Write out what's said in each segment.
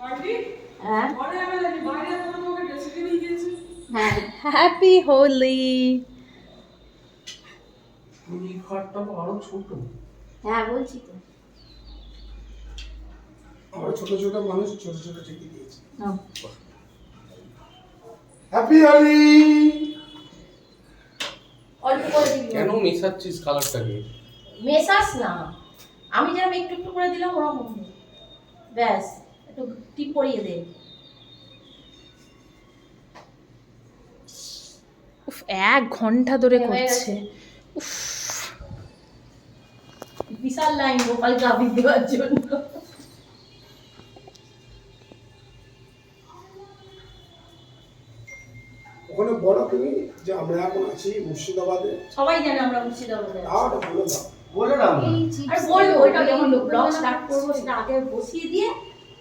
হ্যাঁ? হ্যাঁ হ্যাপি হোলি। ছোট। হ্যাঁ বলছি তো। ছোট ছোট মানুষ ছোট ছোট ঠিকই দিয়েছি। হ্যাপি হোলি অল্প করে দিবি। কেন মেশাচ্ছিস কালারটাকে? মেশাস না। আমি যেরকম একটু একটু করে দিলাম ওরকম। ব্যাস। একটু টিপ পরিয়ে দে। উফ এক ঘণ্টা ধরে করছে। বিশাল লাইন গোপাল গাবি দেওয়ার জন্য। ওখানে বড় তুমি যে আমরা এখন আছি মুর্শিদাবাদে। সবাই জানে আমরা মুর্শিদাবাদে ওটা বলে দাও। বলে দাও আর বলব ওইটা যখন ব্লগ স্টার্ট করব সেটা আগে বসিয়ে দিয়ে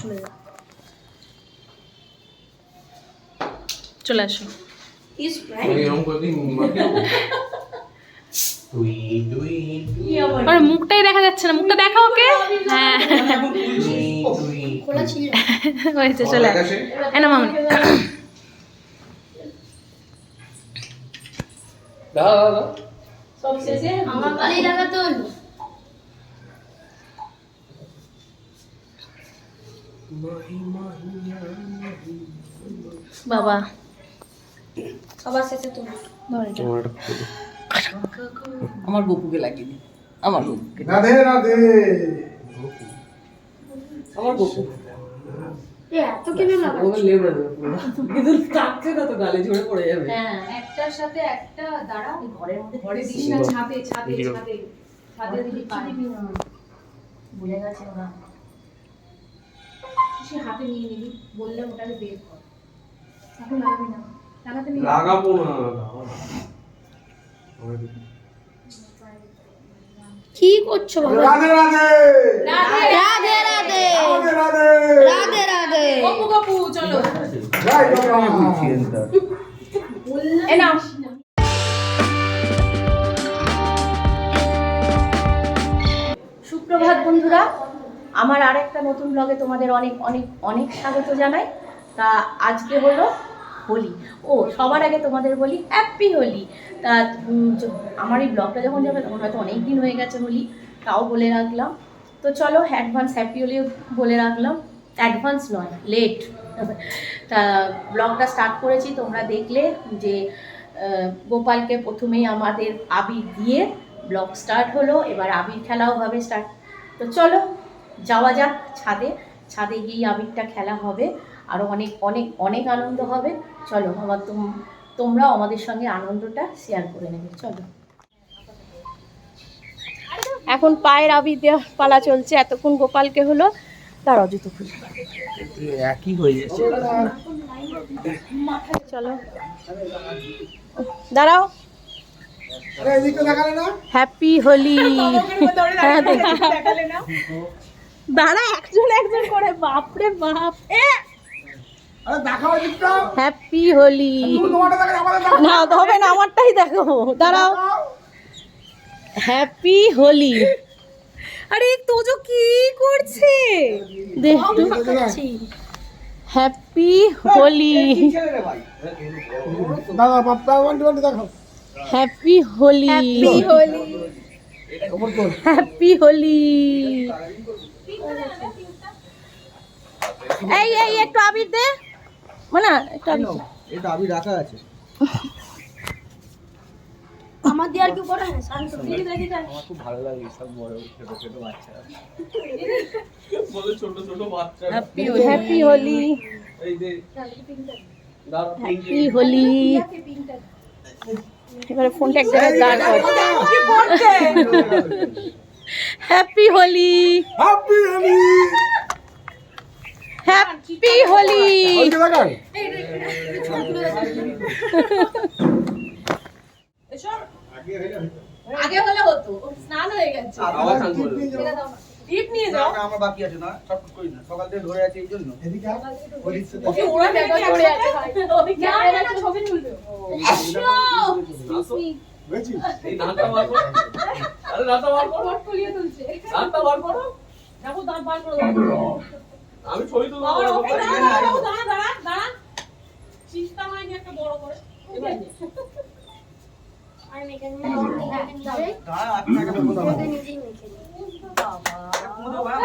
চলে চলে আসো। মুখটাই দেখা যাচ্ছে না। মুখটা দেখা ওকে। হ্যাঁ। হয়েছে চলে সব শেষে আমার কালি লাগাতে বাবা। আবার শেষে তুমি আমার গপুকে লাগিয়ে আমার গপুকে রাধে রাধে। আমার গপু। হ্যাঁ, একটার সাথে একটা দাঁড়া ঘরের মধ্যে ঘরে দিস না ছাপে ছাপে ছাপে ছাপে দিবি পারবি না ভুলে গেছে না সে হাতে নিয়ে নিবি বললে ওটাকে বের কর। তখন লাগবে না। লাগাতে নিয়ে লাগাবো না কি করছ বাবা? রাধে রাধে! রাধে রাধে রাধে! রাধে রাধে! গপু গপু চলো। সুপ্রভাত বন্ধুরা। আমার আর একটা নতুন ব্লগে তোমাদের অনেক অনেক অনেক স্বাগত জানাই। তা আজকে হলো হোলি। ও, সবার আগে তোমাদের বলি হ্যাপি হোলি। তা আমার এই ব্লগটা যখন যাবে, তখন হয়তো অনেক দিন হয়ে গেছে হোলি, তাও বলে রাখলাম। তো চলো অ্যাডভান্স হ্যাপি হোলিও বলে রাখলাম। অ্যাডভান্স নয় লেট তা ব্লগটা স্টার্ট করেছি, তোমরা দেখলে যে গোপালকে প্রথমেই আমাদের আবির দিয়ে ব্লগ স্টার্ট হলো, এবার আবির খেলাও হবে স্টার্ট তো চলো যাওয়া যাক ছাদে। ছাদে গিয়ে আবিরটা খেলা হবে। আরও অনেক অনেক অনেক আনন্দ হবে। চলো আমার তোম- তোমরাও আমাদের সঙ্গে আনন্দটা শেয়ার করে নেবে। চলো। এখন পায়ের আবির দেওয়ার পালা চলছে। এতক্ষণ গোপালকে হলো তার অযুত খুলে একই হয়ে যাচ্ছে। চলো। দাঁড়াও। হ্যাপি হোলি হ্যাঁ দেখি। দাঁড়া একজন একজন করে বাপরে বাপ। এদিকটা হ্যাপি হোলি না হবে না আমারটাই দেখো দাঁড়াও। হ্যাপি হোলি আরে তোজো কি করছে? দেখ happy Holi happy Holi Holi happy Holi এই এই একটু আবির দে। মানে একটু আবির এটা আমি রাখা আছে। আমার দেওয়ার কি পড়া হয় শান্ত দিদি দিদি আমার খুব ভালো লাগে সব বড় ছোট ছোট বাচ্চারা। বলে ছোট ছোট বাচ্চা হ্যাপি হ্যাপি হোলি এই দাও হ্যাপি হোলি এবারে ফোনটা এক জায়গায় দাঁড় কর happy Holi happy Holi happy Holi আগে হলে হতো। স্নান হয়ে গেছে। আবার চান করবে। টিপ নিয়ে যাও। আমার বাকি আছে না চটপট করি না সকাল থেকে ধরে আছে এই জন্য। এদিকে আয়। ওদিক থেকে ওকে ওরা দেখা চলে আছে ভাই ওই ক্যামেরা ছবি তুলবে। বুঝেছিস? এই দাঁতটা বার করো। আরে দাঁতটা বার করো। তুলিয়ে তুলছে। দাঁতটা বার করো। যাব দাঁত বার করো আমি ছবি তুলবো। বাবা ওকে দাঁড়া দাঁড়া দাঁড়া দাঁড়া দাঁড়া। চিস্তা একটা বড় করে। ঠিক আছে দাঁড়া আপনাকে বলব দাঁড়া। মুদো ভাই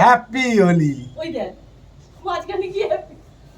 হ্যাপি হোলি। ওই দেখ মাঝখানে কি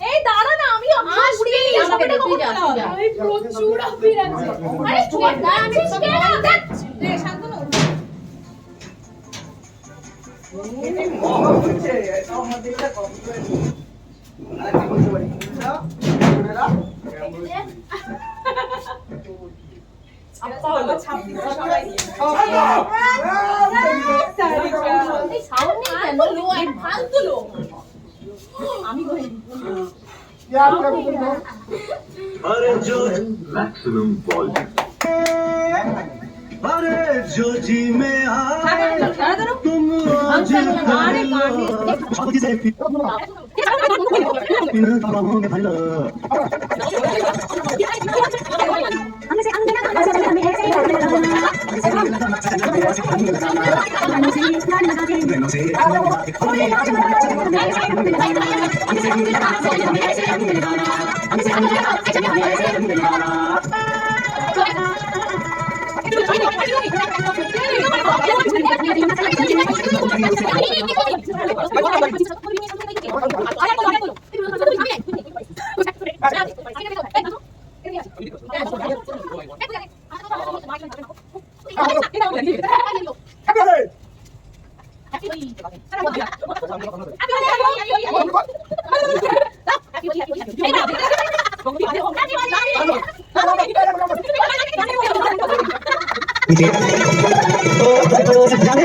এই দাঁড়া না আমি প্রচুর আপির আছে আরে চুপ দাঁড়া আমি কে না দেখ রে শান্তনু হচ্ছে এটাও মধ্যে এটা কম করে দিই আর কি বলতে পারি এটা এটা আপা বাবা ছাপ দিতে সবাই এই সাউন্ড নেই কেন? লো এক ফালতু লো Maximum volume. अरे जो मैक्सिमम वॉल्यूम अरे जो जी में आ तुम आज আরে ありがとうございます。গানে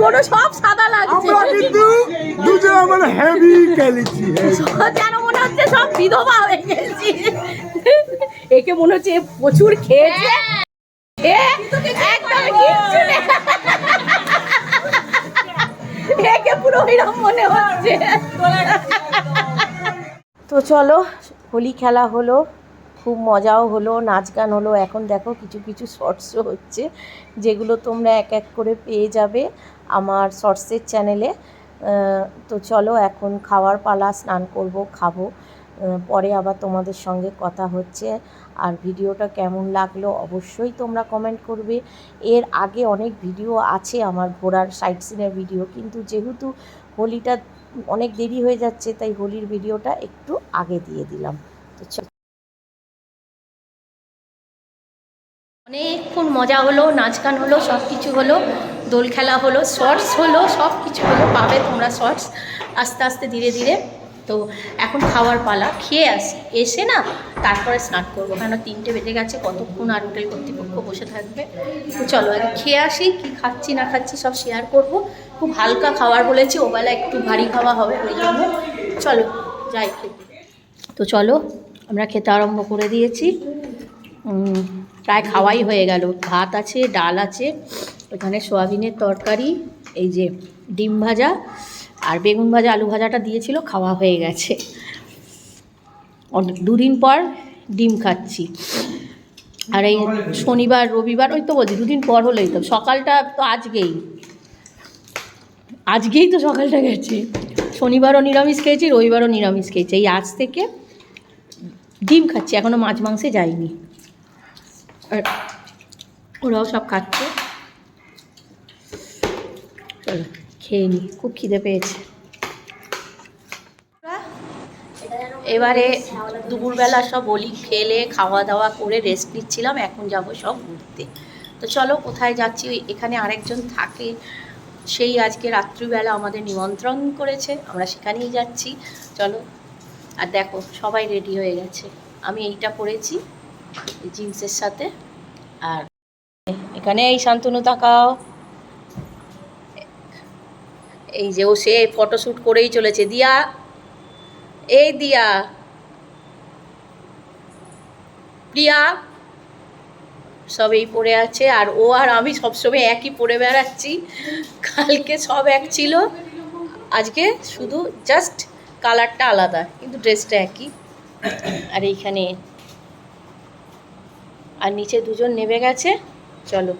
নিয়ন সব সাদা লাগছে। আমরা কিন্তু দুজন আমরা হেভি খেলেছি যেন মনে হচ্ছে সব বিধবা হয়ে গেছি। একে মনে হচ্ছে প্রচুর খেয়েছে। একদম কিচ্ছু একে পুরো এরকম মনে হচ্ছে। তো চলো হোলি খেলা হলো খুব মজাও হলো নাচ গান হলো। এখন দেখো কিছু কিছু শর্টসও হচ্ছে যেগুলো তোমরা এক এক করে পেয়ে যাবে। আমার শর্টসের চ্যানেলে তো চলো এখন খাওয়ার পালা, স্নান করব, খাব পরে আবার তোমাদের সঙ্গে কথা হচ্ছে। আর ভিডিওটা কেমন লাগল অবশ্যই তোমরা কমেন্ট করবে। এর আগে অনেক ভিডিও আছে আমার ঘোরার সাইট সিনের ভিডিও কিন্তু যেহেতু হোলিটা অনেক দেরি হয়ে যাচ্ছে, তাই হোলির ভিডিওটা একটু আগে দিয়ে দিলাম। তো অনেকক্ষণ মজা হলো নাচ গান হলো সব কিছু হলো। দোল খেলা হলো শর্টস হলো, সব কিছু হলো, পাবে তোমরা শর্টস আস্তে আস্তে ধীরে ধীরে। তো এখন খাওয়ার পালা, খেয়ে আসি। এসে না তারপরে স্নান করব। কেন তিনটে বেজে গেছে, কতক্ষণ আর হোটেল কর্তৃপক্ষ বসে থাকবে? তো চলো, আগে খেয়ে আসি, কি খাচ্ছি, না খাচ্ছি, সব শেয়ার করব। খুব হালকা খাবার বলেছি, ওবেলা একটু ভারী খাওয়া হবে ওই জন্য। চলো, যাই খেতে। তো চলো, আমরা খেতে আরম্ভ করে দিয়েছি। প্রায় খাওয়াই হয়ে গেল। ভাত আছে, ডাল আছে ওখানে সোয়াবিনের তরকারি, এই যে ডিম ভাজা আর বেগুন ভাজা, আলু ভাজাটা দিয়েছিল, খাওয়া হয়ে গেছে। দুদিন পর ডিম খাচ্ছি। আর এই শনিবার, রবিবার, ওই তো বলছি, দুদিন পর হলোই তো, সকালটা তো আজকেই। আজকেই তো সকালটা গেছে। শনিবারও নিরামিষ খেয়েছি, রবিবারও নিরামিষ খেয়েছি। এই আজ থেকে ডিম খাচ্ছি এখনও মাছ মাংসে যাইনি। আর ওরাও সব খাচ্ছে। চলো, খেয়ে নি, খুব খিদে পেয়েছে। এবারে দুপুরবেলা সব বলি খেলে খাওয়া দাওয়া করে রেস্ট নিচ্ছিলাম, এখন যাব সব ঘুরতে। তো চলো, কোথায় যাচ্ছি? এখানে আরেকজন থাকে, সেই আজকে রাত্রিবেলা আমাদের নিমন্ত্রণ করেছে, আমরা সেখানেই যাচ্ছি। চলো, আর দেখো, সবাই রেডি হয়ে গেছে। আমি এইটা এই জিন্সের সাথে। আর এখানে এই শান্তনু তাকাও। এই যে ও সে ফটোশ্যুট করেই চলেছে। দিয়া, এই দিয়া। প্রিয়া, সবেই পড়ে আছে। আর ও আর আমি সবসময় একই পরে বেড়াচ্ছি। কালকে সব এক ছিল। আজকে শুধু জাস্ট কালারটা আলাদা, কিন্তু ড্রেসটা একই। আর এইখানে আর নিচে দুজন নেমে গেছে চলো।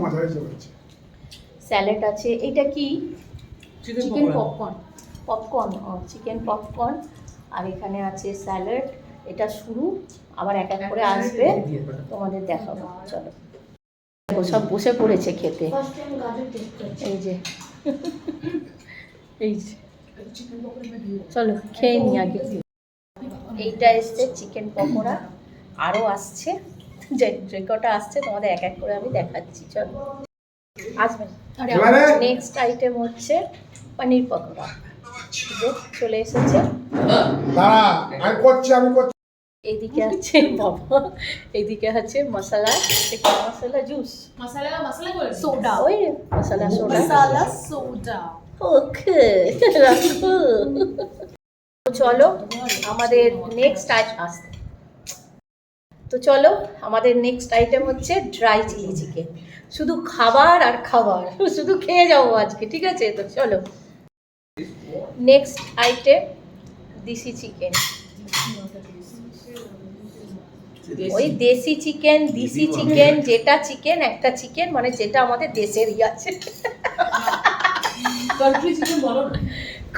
মজা স্যালাড আছে এটা কি? চিকেন পপকর্ন পপকর্ন ও চিকেন পপকর্ন আর এখানে আছে স্যালাড এটা শুরু আবার এক এক করে আসবে। তোমাদের দেখাবো চলো। সব বসে পড়েছে খেতে। এই যে। এই যে। চলো খেয়ে নি আগে। এইটা এসছে চিকেন পকোড়া। আরও আসছে। যে যে কটা আসছে তোমাদের এক এক করে আমি দেখাচ্ছি চলো। আসবে। এবারে? নেক্সট আইটেম হচ্ছে পনির পকোড়া। চলে এসেছে। দাঁড়া আমি করছি আমি করছি। এইদিকে আছে বাবা এইদিকে আছে মশলা। এটা মশলা? জুস মশলা মশলা করে সোডা ওই মশলা সোডা মশলা সোডা ওকে চলো আমাদের নেক্সট আজ আসতে। তো চলো আমাদের নেক্সট আইটেম হচ্ছে ড্রাই চিলি চিকেন শুধু খাবার আর খাবার শুধু খেয়ে যাব আজকে ঠিক আছে? তো চলো। নেক্সট আইটেম দিশি চিকেন ওই দেশি চিকেন দিশি চিকেন যেটা চিকেন একটা চিকেন মানে যেটা আমাদের দেশেরই আছে। কান্ট্রি চিকেন বলো না।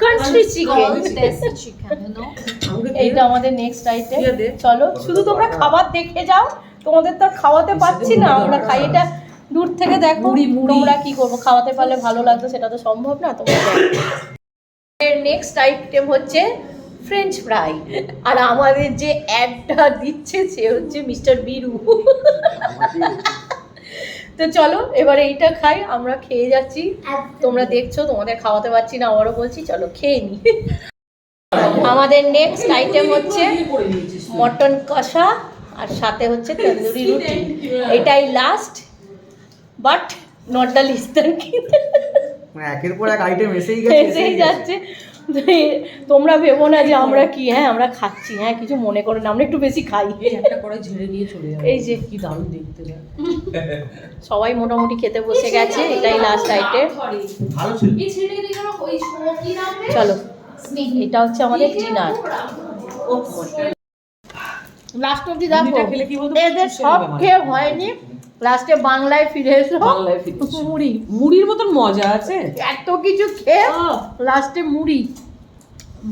কান্ট্রি চিকেন দেশি চিকেন নো এইটা আমাদের নেক্সট আইটেম। চলো শুধু তোমরা খাবার দেখে যাও। তোমাদের তো আর খাওয়াতে পারছি না। আমরা খাই। এটা দূর থেকে দেখো। তোমরা কি করব? খাওয়াতে পারলে ভালো লাগতো সেটা তো সম্ভব না। তোমরা নেক্সট আইটেম হচ্ছে ফ্রেঞ্চ ফ্রাই আর আমাদের যে অ্যাডটা দিচ্ছে সে হচ্ছে মিস্টার বিরু তো চলো এবার এইটা খাই আমরা খেয়ে যাচ্ছি। তোমরা দেখছ তোমাদের খাওয়াতে পারছি না আবারও বলছি চলো খেয়ে নি। আমাদের নেক্সট আইটেম হচ্ছে মটন কষা আর সাথে হচ্ছে তন্দুরি রুটি। এটাই last but not the least একের পর এক আইটেম এসেই এসেই যাচ্ছে। তোমরা ভেবো না যে আমরা কি হ্যাঁ আমরা খাচ্ছি হ্যাঁ কিছু মনে করে না আমরা একটু বেশি খাই। এই একটা করে ঝেড়ে নিয়ে চলে যাবে। এই যে। কি দারুণ দেখতে সবাই মোটামুটি খেতে বসে গেছে এটাই লাস্ট আইটেম ভালো ছিল। এই ছেলেটাকে দেখে না ওই শো কি নাম চলো। এটা হচ্ছে আমাদের ডিনার লাস্ট অব্দি দেখো। মুড়িটা খেলে কি বলতো? এদের সব খেয়ে হয়নি লাস্টে বাংলায় ফিরে এসো। বাংলায় ফিরেছি। মুড়ি। মুড়ির মতন মজা আছে? এত কিছু খেয়ে লাস্টে মুড়ি।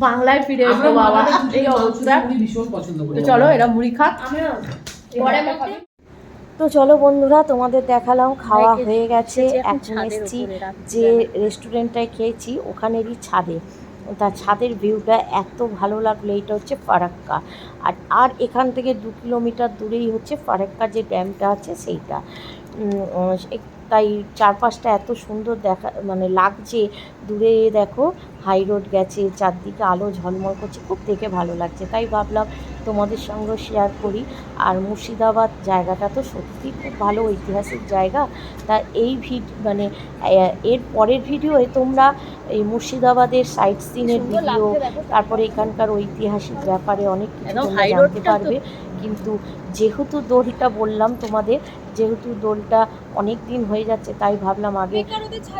বাংলায় ফিরে এসো বাবা। এই অবস্থা ভীষণ পছন্দ করি তো চলো এরা মুড়ি খাক। পরে তো চলো বন্ধুরা তোমাদের দেখালাম খাওয়া হয়ে গেছে। এখন এখন এসেছি যে রেস্টুরেন্টটায় খেয়েছি ওখানেরই ছাদে। তার ছাদের ভিউটা এত ভালো লাগল এটা হচ্ছে ফারাক্কা। আর আর এখান থেকে দু কিলোমিটার দূরেই হচ্ছে ফারাক্কা যে ড্যামটা আছে সেইটা। তাই চারপাশটা এত সুন্দর দেখা মানে লাগছে। দূরে দেখো হাই রোড গেছে চারদিকে আলো ঝলমল করছে খুব দেখে ভালো লাগছে। তাই ভাবলাম তোমাদের সঙ্গে শেয়ার করি। আর মুর্শিদাবাদ জায়গাটা তো সত্যি খুব ভালো ঐতিহাসিক জায়গা। তা এই ভিড মানে এর পরের ভিডিওয়ে তোমরা এই মুর্শিদাবাদের সাইট সিনের ভিডিও তারপরে এখানকার ঐতিহাসিক ব্যাপারে অনেক কিছু জানতে পারবে। কিন্তু যেহেতু দোলটা বললাম তোমাদের যেহেতু দোলটা অনেক দিন হয়ে যাচ্ছে তাই ভাবলাম আগে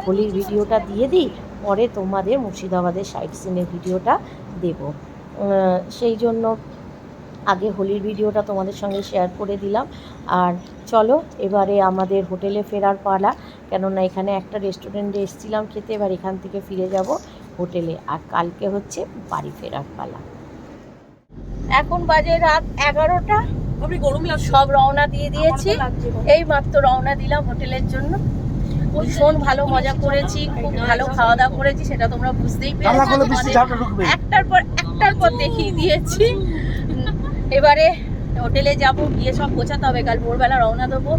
হোলির ভিডিওটা দিয়ে দিই পরে তোমাদের মুর্শিদাবাদের সাইট সিনের ভিডিওটা দেব। সেই জন্য আগে হোলির ভিডিওটা তোমাদের সঙ্গে শেয়ার করে দিলাম। আর চলো এবারে আমাদের হোটেলে ফেরার পালা কেননা এখানে একটা রেস্টুরেন্টে এসেছিলাম খেতে এবার এখান থেকে ফিরে যাব হোটেলে। আর কালকে হচ্ছে বাড়ি ফেরার পালা। এখন বাজে রাত এগারোটা। আপনি গরম সব রওনা দিয়ে দিয়েছি। এই মাত্র রওনা দিলাম হোটেলের জন্য। ভীষণ ভালো মজা করেছি খুব ভালো খাওয়া দাওয়া করেছি সেটা তোমরা বুঝতেই পেরেছ। একটার পর একটার পর দেখিয়ে দিয়েছি। এবারে হোটেলে যাব গিয়ে সব গোছাতে হবে কাল ভোরবেলা রওনা দেবো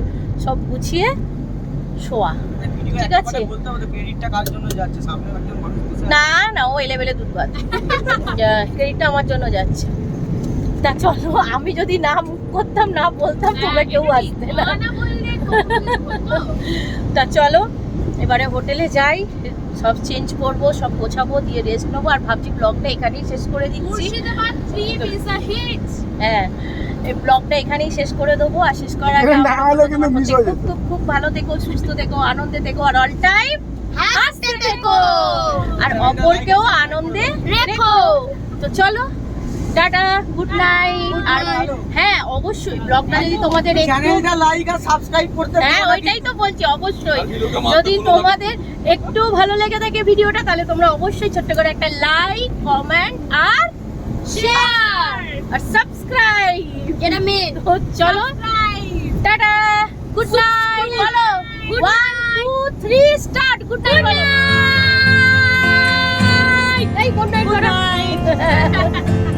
সব গুছিয়ে শোয়া। ঠিক আছে? বলতে হবে ক্রেডিটটা কার জন্য যাচ্ছে? সামনে একজন মানুষ বসে আছে। না না ও এলেবেলে দুধ ভাত ক্রেডিটটা আমার জন্য যাচ্ছে। তা চলো আমি যদি না মুখ করতাম না বলতাম তোমরা কেউ আসতে না। তা চলো এবারে হোটেলে যাই সব চেঞ্জ করব সব গোছাবো দিয়ে রেস্ট নেব আর ভাবছি ব্লগটা এখানেই শেষ করে দিচ্ছি। হ্যাঁ এই ব্লগটা এখানেই শেষ করে দেবো আর শেষ করার আগে হয়ে খুব খুব খুব ভালো থেকো সুস্থ থেকো আনন্দে থেকো আর অল টাইম হাসতে থেকো। আর অপরকেও আনন্দে রেখো। তো চলো টাটা গুড নাইট আর হ্যাঁ অবশ্যই ব্লগটা যদি তোমাদের একটু চ্যানেলটা লাইক আর সাবস্ক্রাইব করতে হ্যাঁ ওইটাই তো বলছি অবশ্যই। যদি তোমাদের একটু ভালো লেগে থাকে ভিডিওটা তাহলে তোমরা অবশ্যই ছোট্ট করে একটা লাইক কমেন্ট আর শেয়ার আর সাবস্ক্রাইব এটা মেন চলো টাটা। গুড নাইট বলো। One two three start good night বলো। এই গুড নাইট